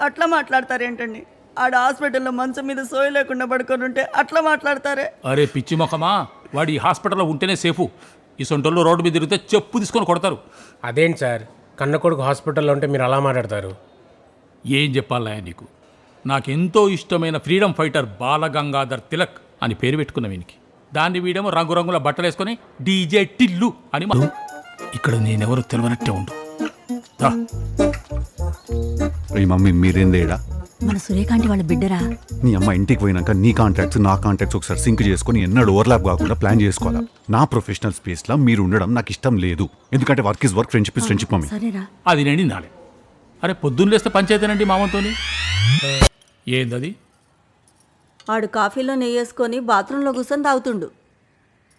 అట్లా మాట్లాడతారేంటండి ఆడ హాస్పిటల్లో మంచం మీద సోయి లేకుండా పడుకొని ఉంటే అట్లా మాట్లాడతారే? అరే పిచ్చి మొఖమా? వాడు ఈ హాస్పిటల్లో ఉంటేనే సేఫు. ఈ సొంటోళ్ళు రోడ్డు మీద తిరిగితే చెప్పు తీసుకొని కొడతారు. అదేంటి సార్? కన్న కొడుకు హాస్పిటల్లో ఉంటే మీరు అలా మాట్లాడతారు? ఏం చెప్పాలా నీకు? నాకెంతో ఇష్టమైన ఫ్రీడమ్ ఫైటర్ బాలగంగాధర్ తిలక్ అని పేరు పెట్టుకున్న వీనికి దాన్ని వీడేమో రంగురంగుల బట్టలు వేసుకొని డీజే టిల్లు అని ఇక్కడ నేనెవరు తెలియనట్టే ఉండు. ఈ మమ్మీ మీరేందేడా? మన సూర్యకాంతి వాళ్ళ బిడ్డరా? నీ అమ్మ ఇంటికి పోయినాక నీ కాంటాక్ట్స్ నా కాంటాక్ట్స్ ఒకసారి సింక్ చేసుకొని ఎన్నడూ ఓవర్లాప్ కాకుండా ప్లాన్ చేసుకోవాలా? నా ప్రొఫెషనల్ స్పేస్లో మీరు ఉండడం నాకు ఇష్టం లేదు. ఎందుకంటే work is work friendship is friendship mummy. సరేరా. అది నిండి నాలే అరే పొద్దున్న లేస్తే పంచాయతీనండి మామంతోని ఏందది? ఆడు కాఫీలో నెయ్యి వేసుకొని బాత్రూంలో కూర్చొని తాగుతుండు.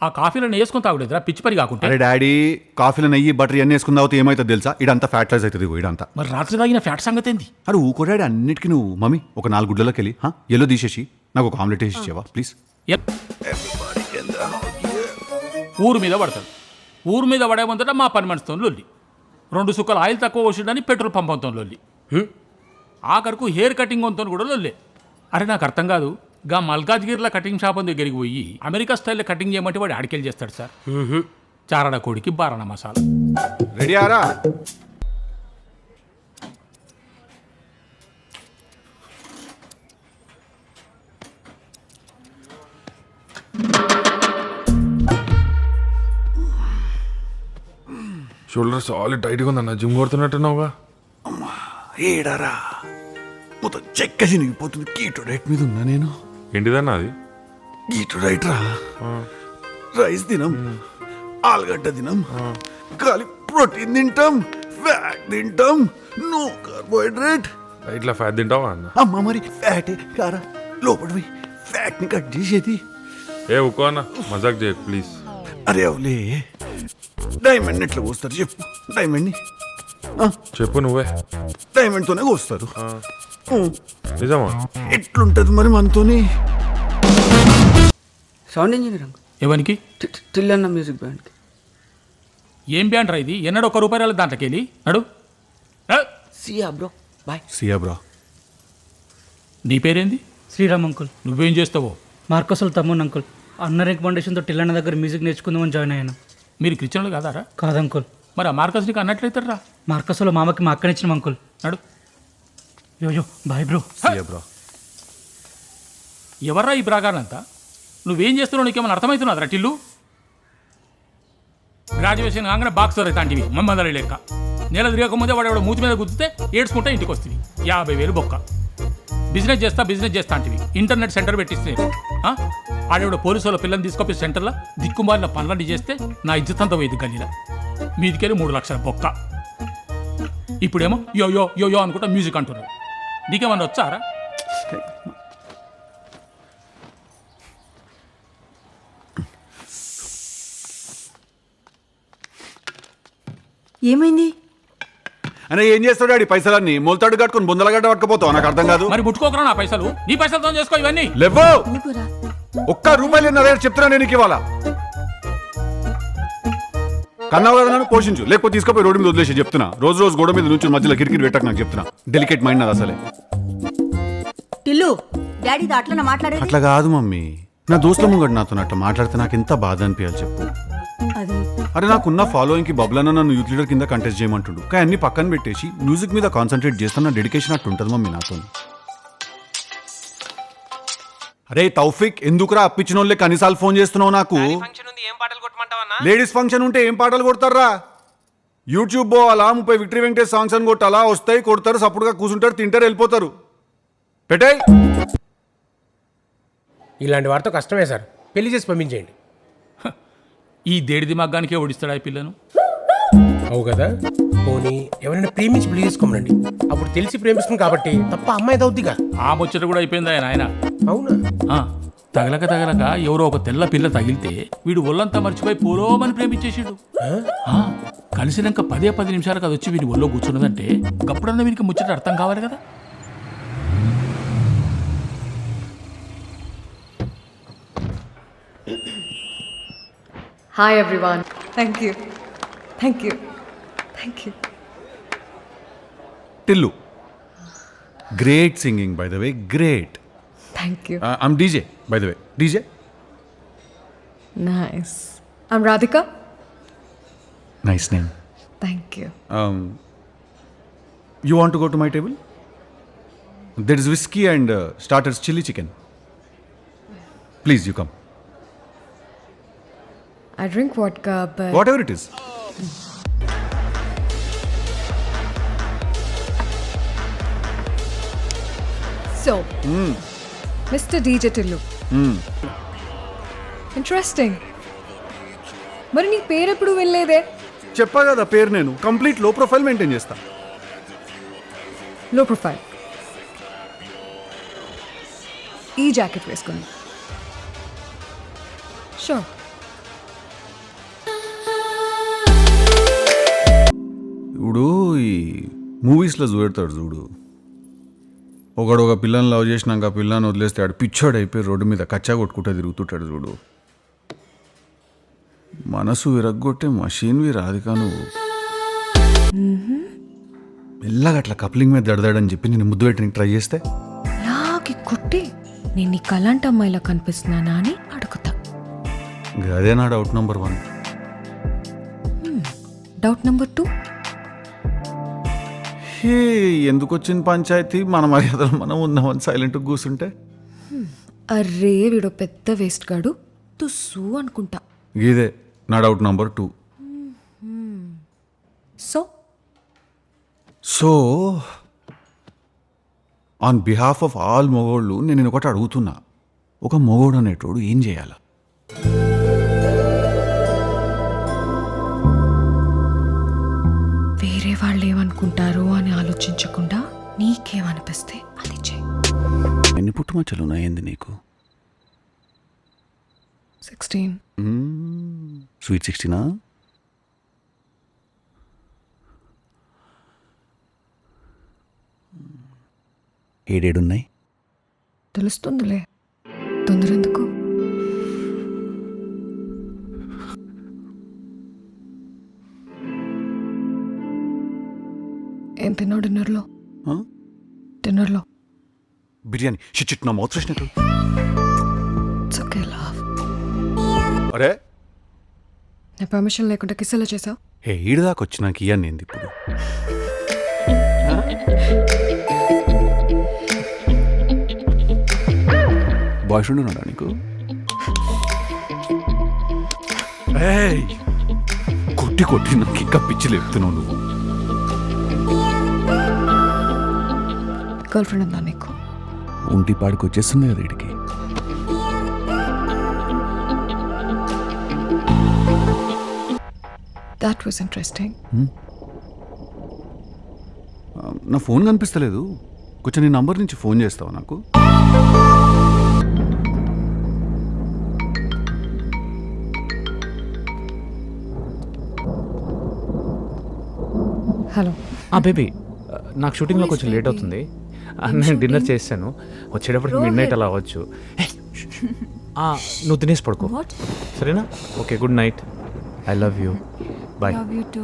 ఆ కాఫీలో వేసుకొని తాగులేదురా పిచ్చి పని కాకుంటే. అరే డాడీ కాఫీలో నెయ్యి బటర్ ఇవన్నీ వేసుకున్న తర్వాత ఏమవుతుంది తెలుసా? ఇదంతా ఫ్యాట్ లైజ్ అవుతుంది ఇదంతా. మరి రాత్రి తాగిన ఫ్యాట్ సంగతి ఏంది? అరే ఊకో డాడీ అన్నిటికీ నువ్వు మమ్మీ ఒక నాలుగు గుడ్లలోకి వెళ్ళి హా, ఎల్లో తీసేసి నాకు ఒక ఆమ్లెట్ వేసి ఇచ్చేవా ప్లీజ్. ఊరు మీద పడతాడు. ఊరు మీద పడే ముందట మా పని మనిషితో లొల్లి. రెండు సుక్కలు ఆయిల్ తక్కువ పోసిండని పెట్రోల్ పంపంతో లొల్లి. ఆఖరకు హెయిర్ కటింగ్ వంతో కూడా లొల్లే. అరే నాకు అర్థం కాదు. గా మల్కాజ్గిరిలో కటింగ్ షాప్ దగ్గరికి పోయి అమెరికా స్టైల్లో కటింగ్ చేయమంటే వాడు ఆడికెళ్ళి చేస్తాడు సార్. చారడ కోడికి బారణ మసాలా. రెడీ ఆరా? షోల్డర్ సాలిడ్ టైట్గా ఉందన్న జిమ్ కొడుతున్నట్టున్నావుగా. ఏడారా? మొత్తం చెక్క చినిగిపోతుంది కీటో డైట్ మీద ఉన్నా నేను? ఏంటిదన్న అది? కీటో డైట్ రా రైస్ తినం. ఆలుగడ్డ తినం. ఖాళీ ప్రోటీన్ తింటాం. ఫ్యాట్ తింటాం. No carbohydrate. ఇట్లా ఫ్యాట్ తింటావా అన్న? అమ్మ మరి ఫ్యాటే కారా? పోయి ఫ్యాట్ని కట్ చేసేది. ఏ ఉక్కో అన్న. మజాక్ చేయకు ప్లీజ్. అరే అవులే. డైమండ్ ఎట్లా కోస్తారు చెప్పు. డైమండ్ని చెప్పు నువ్వే. డైమండ్ తోనే కోస్తారు. నిజమా? ఎట్లుంటది మరి మనతోని? సౌండ్ ఇంజనీర్ ఎవరికి అన్న మ్యూజిక్ బ్యాండ్కి. ఏం బ్యాండ్ రా ఇది? ఎన్నడో ఒక రూపాయల దాంట్లోకెళ్ళి నడు. ఆ, సియా బ్రో. బాయ్. సియా బ్రా. నీ పేరేంది? శ్రీరామ్ అంకుల్. నువ్వేం చేస్తావో? మార్కసుల్ తమ్మున్ అంకుల్. అన్న రికమెండేషన్తో టిల్లన్న దగ్గర మ్యూజిక్ నేర్చుకుందామని జాయిన్ అయ్యాను. మీరు క్రిస్టియన్లు కాదారా? కాదు అంకుల్ మరి ఆ మార్కస్ నీకు అన్నట్లయితారా మార్కసులో మామకి మా అక్కనిచ్చిన అంకుల్. నడు. యో యో బాయ్ బ్రో. సియా బ్రా. ఎవర్రా ఈ బ్రాగానంతా? నువ్వేం చేస్తున్నావు నీకేమైనా అర్థమవుతున్నదిరా టిల్లు? గ్రాడ్యుయేషన్ కాగానే బాక్సర్ అవుతాంటివి మమ్మదరి లెక్క. నెల తిరగకముందే వాడు ఎవడో మూతి మీద గుద్దితే ఏడ్చుకుంటే ఇంటికి వస్తుంది యాభై వేలు బొక్క. బిజినెస్ చేస్తా బిజినెస్ చేస్తా అంటివి. ఇంటర్నెట్ సెంటర్ పెట్టిస్తే ఆడేవాడు పోలీసు వాళ్ళ పిల్లల్ని తీసుకొప్పి సెంటర్లో దిక్కుమాలిన పనులన్నీ చేస్తే నా ఇజ్జతంతా పోయింది గల్లీలో. మీదికెళ్ళి మూడు లక్షల బొక్క. ఇప్పుడేమో యో యో యో యో అనుకుంటా మ్యూజిక్ అంటున్నావు నీకేమన్నా వచ్చారా? ఏమైంది? అనే ఏం చేస్తాడు డాడీ పైసలన్నీ? మొలతాడు కట్టుకుని బుందలగడ్డ పట్టుకుపోతావు నాకు అర్థం కాదు. మరి ముట్టుకోకరా నా పైసలు? నీ పైసలతో చేసుకో ఇవన్నీ. లేవో ఒక్క రూపాయలు చెప్తున్నా నేను నీకు ఇవాళ కన్నావు కదా నన్ను పోషించు. లేకపోతే తీసుకుపోయి రోడ్డు మీద వదిలేసి చెప్తున్నా. రోజు రోజు గోడ మీద నుంచి మధ్యలో కిరికిరి పెట్టక నాకు చెప్తున్నా. డెలికేట్ మైండ్ నాది అసలే. టిల్లు డాడీ అట్లా మాట్లాడేది? అట్లా కాదు మమ్మీ. నా దోస్తుల ముంగడు నాతో అట్లా మాట్లాడితే నాకు ఎంత బాధ అనిపించాలి చెప్పు. అరే నాకున్న ఫాలోయింగ్కి బబ్లన్న నన్ను యూత్ లీడర్ కింద కంటెస్ట్ చేయమంటుండు. కానీ అన్ని పక్కన పెట్టేసి మ్యూజిక్ మీద కాన్సన్ట్రేట్ చేస్తున్న డెడికేషన్ అట్టు ఉంటుంది మమ్మీ నాతో అరే తౌఫిక్ ఎందుకురా అప్పించిన కనీసాలు ఫోన్ చేస్తున్నావు నాకు? ఫంక్షన్ ఉంది ఏం పాటలు కొట్టమంటావన్నా? లేడీస్ ఫంక్షన్ ఉంటే ఏం పాటలు కొడతారా యూట్యూబ్ పోవాలా ముప్పై విక్టరీ వెంకటేష్ సాంగ్స్ అని కొట్టాలా వస్తాయి కొడతారు సపోర్ట్గా కూర్చుంటారు తింటారు వెళ్ళిపోతారు. పెట్టాయి! ఇలాంటి వారితో కష్టమే సార్. పెళ్ళి చేసి పంపించేయండి. ఈ దేడిది మగ్గానికే ఓడిస్తాడా ఈ పిల్లను? అవు కదా? పోనీ ఎవరైనా ప్రేమించి పెళ్ళి చేసుకోమనండి. అప్పుడు తెలిసి ప్రేమిస్తుంది కాబట్టి తప్ప అమ్మాయి అవుద్దిగా. ఆ ముచ్చట కూడా అయిపోయింది ఆయన ఆయన. అవునా? ఆ, తగలక తగలక ఎవరో ఒక తెల్ల పిల్ల తగిలితే వీడు ఒళ్ళంతా మర్చిపోయి పోలోమని ప్రేమించేసాడు ఆ, కలిసినాక పదే పది నిమిషాలకు అది వచ్చి వీడి ఒళ్ళో కూర్చున్నదంటే గప్పుడన్నా వీనికి ముచ్చట అర్థం కావాలి కదా? Hi everyone. Thank you. Thank you. Thank you. Tillu. Great singing, by the way. Great. Thank you. Uh, I'm DJ, by the way. DJ? Nice. I'm Radhika. Nice name. Thank you. Um, you want to go to my table? There is whiskey and uh, starters chili chicken. Please, you come. I drink vodka, but. Whatever it is. Mm. So, Mr. DJ Tillu. Interesting. మరి నీ పేరు ఎప్పుడు వెళ్ళలేదే చెప్పా కదా పేరు నేను. కంప్లీట్లో profile maintain చేస్తా. లో ప్రొఫైల్ ఈ జాకెట్ వేసుకుని. షూర్ ఇప్పుడు ఈ మూవీస్లో చూపెడతాడు చూడు. ఒకడు ఒక పిల్లని లవ్ చేసినాక ఆ పిల్లని వదిలేస్తే ఆడు పిచ్చోడు అయిపోయి రోడ్డు మీద కచ్చా కొట్టుకుంటూ తిరుగుతుంటాడు చూడు. మనసు విరగ్గొట్టే మషీన్వి రాధికా నువ్వు. మెల్లగా అట్లా కప్లింగ్ మీద దడదాడని చెప్పి నేను ముద్దు పెట్టడానికి ట్రై చేస్తే? లాగి కొట్టి నేను నీ కలాంటి అమ్మాయిలా కనిపిస్తున్నానా అని అడుగుతా. అదే నా doubt number one doubt number two hey ఎందుకు వచ్చింది పంచాయతీ? మన మర్యాదలు మనం ఉందామని సైలెంట్గా కూర్చుంటే అర్రే వీడో పెద్ద వేస్ట్ గాడు. తుస్సు అనుకుంటా. ఇదే నా doubt number two so? So on behalf of all మొగోళ్ళు నేను ఒకటి అడుగుతున్నా. ఒక మొగోడు అనేటోడు ఏం చేయాలి? వేరే వాళ్ళు ఏమనుకుంటారు అని ఆలోచించకుండా నీకేమనిపిస్తే అది చెయ్యి ఎన్ని పుట్టుమచ్చలు ఉన్నాయండి నీకు సిక్స్టీన్ స్వీట్ సిక్స్టీనా ఏడేడున్నాయి? తెలుస్తుందిలే. తొందర ఏం తిన్నావు డిన్నర్లో? డిన్నర్లో. బిర్యానీ. షిట్ నా మౌత్ ఓకే లవ్ అరే! నా పర్మిషన్ లేకుండా కిస్ ఎలా చేసావు? హే ఈడు దాకా వచ్చినాక ఇయ్యాను నేను ఇప్పుడు బాయ్ ఫ్రెండ్ ఉన్నాడా నీకు? కొట్టి కొట్టి నాకు ఇంకా పిచ్చి లేపుతున్నావు నువ్వు. గర్ల్ ఫ్రెండ్ ఉందా నీకు? ఒంటి పాడికి వచ్చేస్తుంది కదా వీడికి దాట్ వాస్ ఇంట్రెస్టింగ్ నా ఫోన్ కనిపిస్తలేదు. కొంచెం నీ నంబర్ నుంచి ఫోన్ చేస్తావా నాకు? హలో ఆ బేబీ నాకు షూటింగ్లో కొంచెం లేట్ అవుతుంది. నేను డిన్నర్ చేశాను. వచ్చేటప్పటికి మిడ్ నైట్ అలా అవ్వచ్చు. నువ్వు తినేసి పడుకో. సరేనా? Okay good night I love you bye to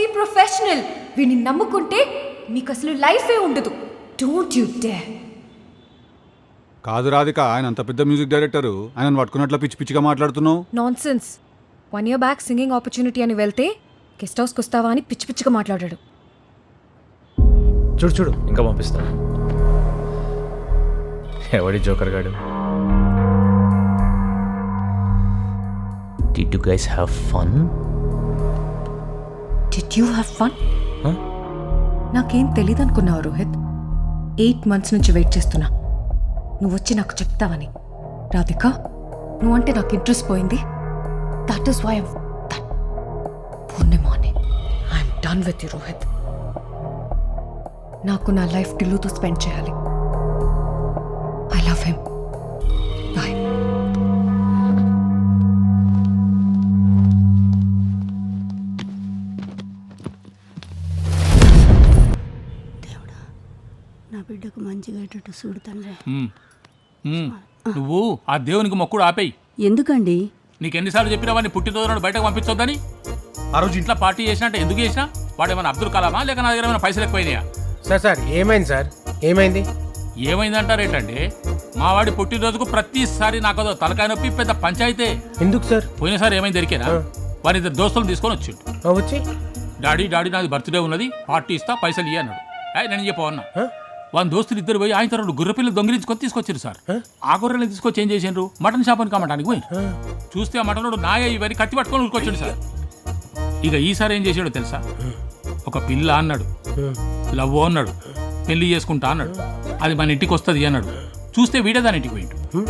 be professional వీడిని నమ్ముకుంటే మీకు అసలు లైఫే ఉండదు. డోంట్ యు డే కాదు రాధిక ఆయన అంత పెద్ద మ్యూజిక్ డైరెక్టర్. ఆయన పట్టుకున్నట్లు పిచ్చి పిచ్చిగా మాట్లాడుతున్నావు. Nonsense one year back singing opportunity అని వెళ్తే గెస్ట్ హౌస్కి వస్తావా అని పిచ్చి పిచ్చిగా మాట్లాడాడు. చూడు చూడు ఇంకా పంపిస్తా. ఎవడి జోకర్ గాడు? Did you guys have fun? Did you have fun నాకేం తెలియదు అనుకున్నావు రోహిత్. ఎయిట్ మంత్స్ నుంచి వెయిట్ చేస్తున్నా. నువ్వు వచ్చి నాకు చెప్తావని. రాధిక నువ్వంటే నాకు ఇంట్రెస్ట్ పోయింది. That is why పూర్ణిమాని I'm done with you Rohit నాకు నా లైఫ్ టిల్లుతో స్పెండ్ చేయాలి. ఐ లవ్ హిమ్ బాయ్ నా బిడ్డకు మంచిగా అయ్యేటట్టు చూడు తండ్రి. నువ్వు ఆ దేవునికి మొక్కుడు ఆపేయి. ఎందుకండి? నీకు ఎన్నిసార్లు చెప్పినా వాడిని పుట్టినరోజు నాడు బయటకు పంపించొద్దని? ఆ రోజు ఇంట్లో పార్టీ చేసినట్టు ఎందుకు చేసినా? వాడు ఏమైనా అబ్దుల్ కలామా లేక నా దగ్గర ఏమైనా పైసలు ఎక్కువైనాయా? సార్ సార్ ఏమైంది సార్? ఏమైంది? ఏమైందంటారేంటండి మా వాడి పుట్టినరోజుకు ప్రతిసారి నాకు అదో తలకాయ నొప్పి పెద్ద పంచాయితే. ఎందుకు సార్? పోయినసారి ఏమైంది దొరికేనా? వారి ఇద్దరు దోస్తులు తీసుకొని వచ్చిండు. ఆ, వచ్చి? డాడీ డాడీ నాది బర్త్డే ఉన్నది పార్టీ ఇస్తా పైసలు ఇయ్య అన్నాడు. నేను చెప్పవన్నా వాళ్ళ దోస్తులు ఇద్దరు పోయి ఆయన తర్వాత గుర్ర పిల్లలు దొంగిలించుకొని తీసుకొచ్చారు సార్. ఆ? గొర్రెలు తీసుకొచ్చి ఏం చేసిండ్రు? మటన్ షాప్ అని కమ్మటానికి పోయి చూస్తే ఆ మటన్ నాయ ఇవన్నీ కత్తి పట్టుకొని ఉరికొచ్చాడు సార్. ఇక ఈసారి ఏం చేసాడో తెలుసా? ఒక పిల్ల అన్నాడు. లవ్ అన్నాడు. పెళ్ళి చేసుకుంటా అన్నాడు. అది మన ఇంటికి వస్తుంది అన్నాడు. చూస్తే వీడే దాని ఇంటికి పోయిండు.